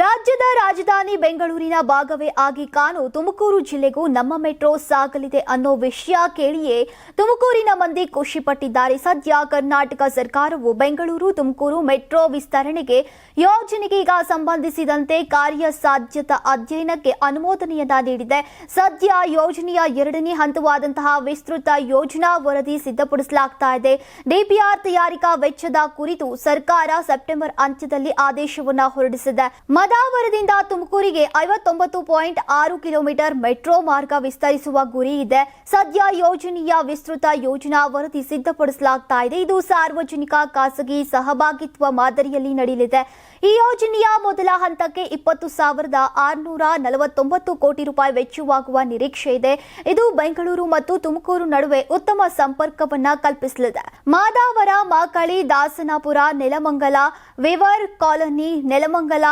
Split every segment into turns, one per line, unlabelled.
ರಾಜ್ಯದ ರಾಜಧಾನಿ ಬೆಂಗಳೂರಿನ ಭಾಗವೇ ಆಗಿ ಕಾನು ತುಮಕೂರು ಜಿಲ್ಲೆಗೂ ನಮ್ಮ ಮೆಟ್ರೋ ಸಾಗಲಿದೆ ಅನ್ನೋ ವಿಷಯ ಕೇಳಿಯೇ ತುಮಕೂರಿನ ಮಂದಿ ಖುಷಿಪಟ್ಟಿದ್ದಾರೆ ಸದ್ಯ ಕರ್ನಾಟಕ ಸರ್ಕಾರವು ಬೆಂಗಳೂರು, ತುಮಕೂರು ಮೆಟ್ರೋ ವಿಸ್ತರಣೆಗೆ ಯೋಜನೆಗೆ ಸಂಬಂಧಿಸಿದಂತೆ ಕಾರ್ಯಸಾಧ್ಯತಾ ಅಧ್ಯಯನಕ್ಕೆ ಅನುಮೋದನೆಯನ್ನ ನೀಡಿದೆ. ಸದ್ಯ ಯೋಜನೆಯ ಎರಡನೇ ಹಂತವಾದಂತಹ ವಿಸ್ತೃತ ಯೋಜನಾ ವರದಿ ಸಿದ್ಧಪಡಿಸಲಾಗ್ತಾ ಇದೆ. ಡಿಪಿಆರ್ ತಯಾರಿಕಾ ವೆಚ್ಚದ ಕುರಿತು ಸರ್ಕಾರ ಸೆಪ್ಟೆಂಬರ್ ಅಂತ್ಯದಲ್ಲಿ ಆದೇಶವನ್ನು ಹೊರಡಿಸಿದೆ. ಮದಾವರದಿಂದ ತುಮಕೂರಿಗೆ ಐವತ್ತೊಂಬತ್ತು ಪಾಯಿಂಟ್ ಆರು ಕಿಲೋಮೀಟರ್ ಮೆಟ್ರೋ ಮಾರ್ಗ ವಿಸ್ತರಿಸುವ ಗುರಿ ಇದೆ. ಸದ್ಯ ಯೋಜನೆಯ ವಿಸ್ತೃತ ಯೋಜನಾ ವರದಿ ಸಿದ್ಧಪಡಿಸಲಾಗ್ತಾ ಇದೆ. ಇದು ಸಾರ್ವಜನಿಕ ಖಾಸಗಿ ಸಹಭಾಗಿತ್ವ ಮಾದರಿಯಲ್ಲಿ ನಡೆಯಲಿದೆ. ಈ ಯೋಜನೆಯ ಮೊದಲ ಹಂತಕ್ಕೆ ಇಪ್ಪತ್ತು ಸಾವಿರದ ಆರುನೂರ ನಲವತ್ತೊಂಬತ್ತು ಕೋಟಿ ರೂಪಾಯಿ ವೆಚ್ಚವಾಗುವ ನಿರೀಕ್ಷೆ ಇದೆ. ಇದು ಬೆಂಗಳೂರು ಮತ್ತು ತುಮಕೂರು ನಡುವೆ ಉತ್ತಮ ಸಂಪರ್ಕವನ್ನ ಕಲ್ಪಿಸಲಿದೆ. Madavara, Makali, Dasanapura, Nelamangala, weaver colony, Nelamangala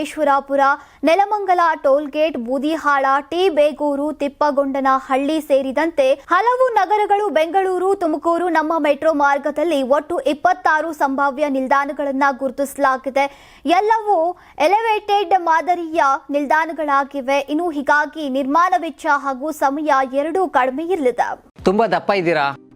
Vishweshwarapura, Nelamangala, tollgate, Budihal T Begur Tippagondanahalli ಸೇರಿದಂತೆ ಹಲವು ನಗರಗಳು ಬೆಂಗಳೂರು, ತುಮಕೂರು, ನಮ್ಮ ಮೆಟ್ರೋ ಮಾರ್ಗದಲ್ಲಿ ಒಟ್ಟು ಇಪ್ಪತ್ತಾರು ಸಂಭಾವ್ಯ ನಿಲ್ದಾಣಗಳನ್ನು ಗುರುತಿಸಲಾಗಿದೆ. ಎಲ್ಲವೂ ಎಲಿವೇಟೆಡ್ ಮಾದರಿಯ ನಿಲ್ದಾಣಗಳಾಗಿವೆ. ಇನ್ನು ಹೀಗಾಗಿ ನಿರ್ಮಾಣ ವೆಚ್ಚ ಹಾಗೂ ಸಮಯ ಎರಡೂ ಕಡಿಮೆ ಇರಲಿದೆ.
ತುಂಬಾ ದಪ್ಪ ಇದ್ದೀರಾ?